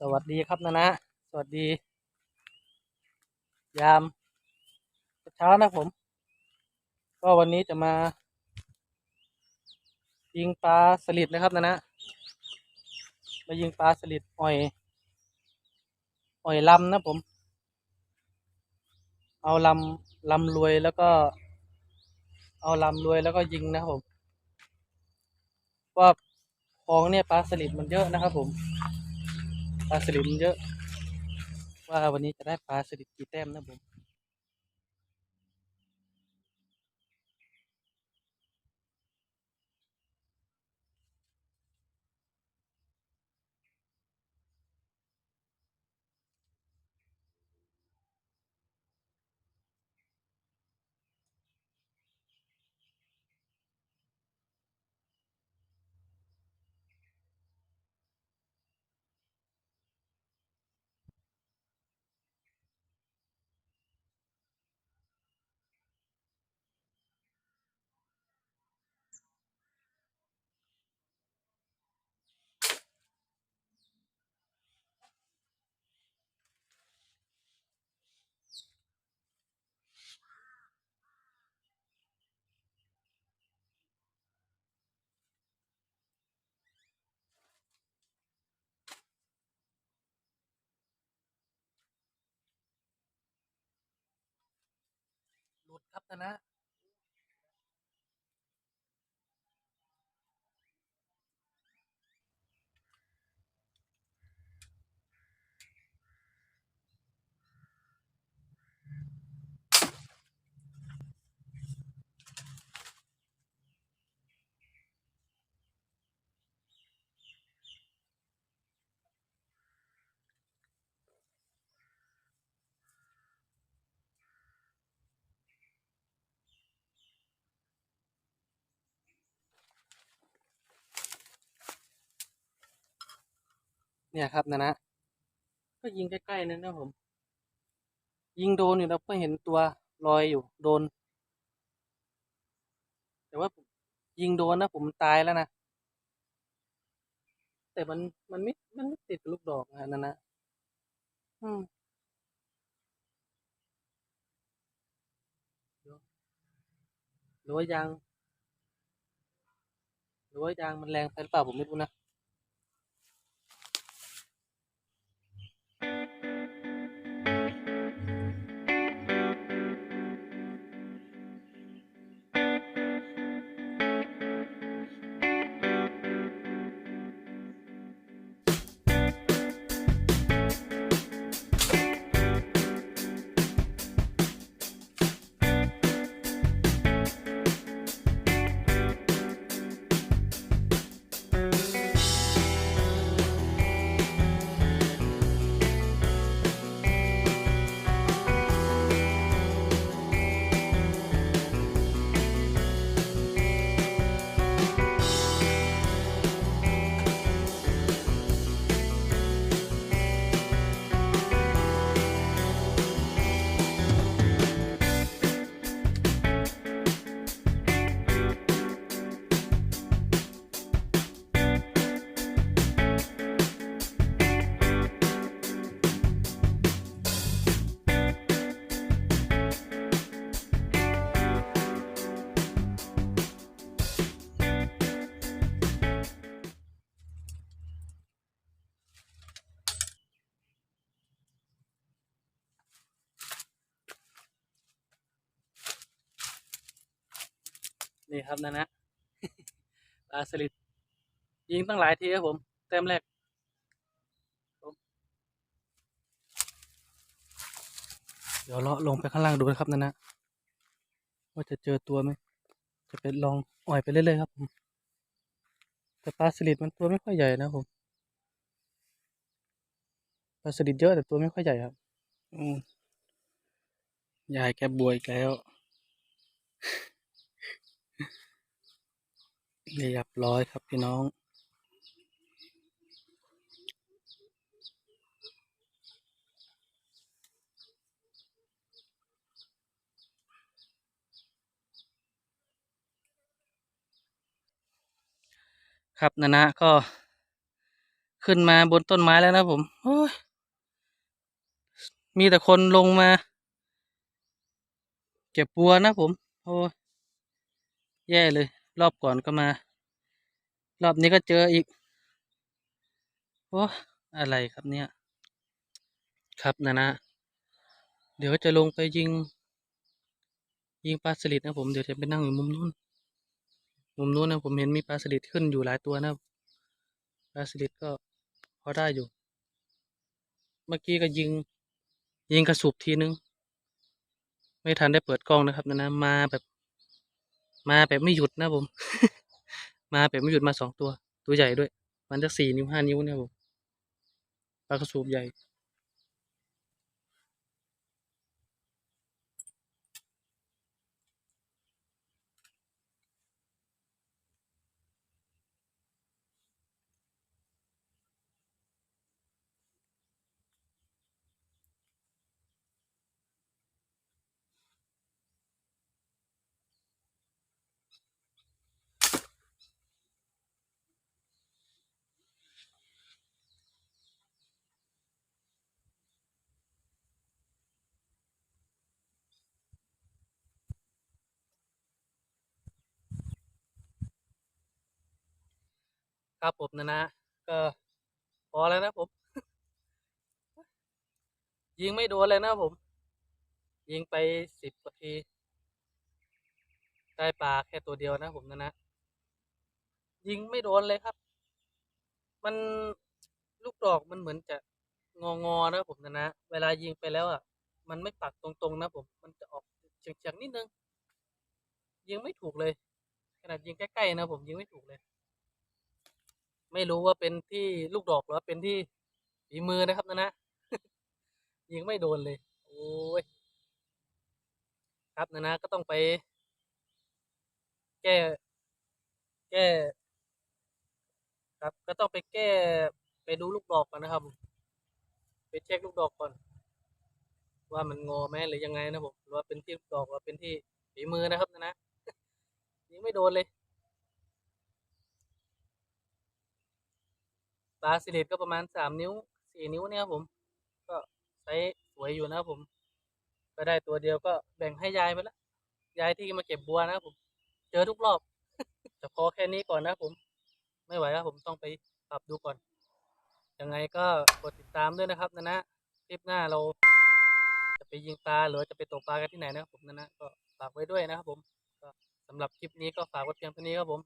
สวัสดีครับนะนะ สวัสดี ยามเช้านะผม ก็วันนี้จะมา ยิงปลาสลิดนะครับนะนะ มายิงปลาสลิดอ่อย อ่อยลำนะผม เอาลำลำรวยแล้วก็ เอาลำรวยแล้วก็ยิงนะผมว่าคลองเนี่ยปลาสลิดมันเยอะนะครับ ผมปลาสลิดมันเยอะ ว่าวันนี้จะได้ปลาสลิดกี่แต้มนะผม ดครับนะนะ เนี่ยครับนะนะ ก็ยิงใกล้ๆนั่นนะผม ยิงโดนอยู่แล้วก็เห็นตัวลอยอยู่โดน แต่ว่ายิงโดนนะผมตายแล้วนะ แต่มันมันไม่มันไม่ติดกับลูกดอกนะนั่นนะอืมหรือว่ายางหรือว่ายางมันแรงไปหรือเปล่าผมไม่รู้นะ นี่ครับนะนะปลาสลิดยิงตั้งหลายทีครับผมแต้มแรกผมเดี๋ยวเลาะลงไปข้างล่างดูนะครับนะนะว่าจะเจอตัวไหมจะไปลองอ่อยไปเรื่อยๆครับผมแต่ปลาสลิดมันตัวไม่ค่อยใหญ่นะผมปลาสลิดเยอะแต่ตัวไม่ค่อยใหญ่ครับอืมยายแกบวยอีกแล้ว เรียบร้อยครับพี่น้อง ครับนะนะก็ ขึ้นมาบนต้นไม้แล้วนะผมมีแต่คนลงมา เก็บปัวนะผม โอ้ยแย่เลย รอบก่อนก็มา รอบนี้ก็เจออีกโอ้อะไรครับเนี่ย ครับนะนะ เดี๋ยวจะลงไปยิง ยิงปลาสลิดนะผม เดี๋ยวจะไปนั่งอยู่มุมนู้น มุมนู้นนะผมเห็นมีปลาสลิดขึ้นอยู่หลายตัวนะปลาสลิดก็พอได้อยู่ เมื่อกี้ก็ยิง ยิงกระสุบทีนึง ไม่ทันได้เปิดกล้องนะครับนะนะมาแบบ มาแบบไม่หยุดนะผม มาแบบไม่หยุดมาสองตัว ตัวใหญ่ด้วย มันจะสี่นิ้วห้านิ้วเนี่ยผมปลากระสูบใหญ่ ครับผมนะนะก็พอแล้วนะผม ยิงไม่โดนเลยนะผม ยิงไปสิบกว่าที ได้ปลาแค่ตัวเดียวนะผมนะนะ ยิงไม่โดนเลยครับ มันลูกดอกมันเหมือนจะงองอๆนะผมนะนะ เวลายิงไปแล้วอะ มันไม่ปักตรงๆนะผม มันจะออกเฉียงๆนิดนึง ยิงไม่ถูกเลย ขนาดยิงใกล้ๆนะผมยิงไม่ถูกเลย ไม่รู้ว่าเป็นที่ลูกดอกหรือว่าเป็นที่ฝีมือนะครับนะนะยิงไม่โดนเลย โอ้ยครับนะนะก็ต้องไป แก้ แก้ ครับก็ต้องไปแก้ไปดูลูกดอกก่อนนะครับ ไปเช็คลูกดอกก่อน ว่ามันงอไหมหรือยังไงนะผมหรือว่าเป็นที่ลูกดอกหรือว่าเป็นที่ฝีมือนะครับนะนะยิงไม่โดนเลย ปลาสิเลตก็ประมาณสามนิ้วสี่นิ้วเนี่ยครับผม ก็ไซส์สวยอยู่นะครับผม ก็ได้ตัวเดียวก็แบ่งให้ยายไปละยายที่มาเก็บบัวนะครับผม เจอทุกรอบจะพอแค่นี้ก่อนนะครับผม ไม่ไหวครับผมต้องไปปรับดูก่อนยังไงก็กดติดตามด้วยนะครับนะนะคลิปหน้าเราจะไปยิงปลาหรือจะไปตกปลากันที่ไหนนะครับผมนะนะก็ฝากไว้ด้วยนะครับผมสำหรับคลิปนี้ก็ฝากไว้เพียงเท่านี้ครับผม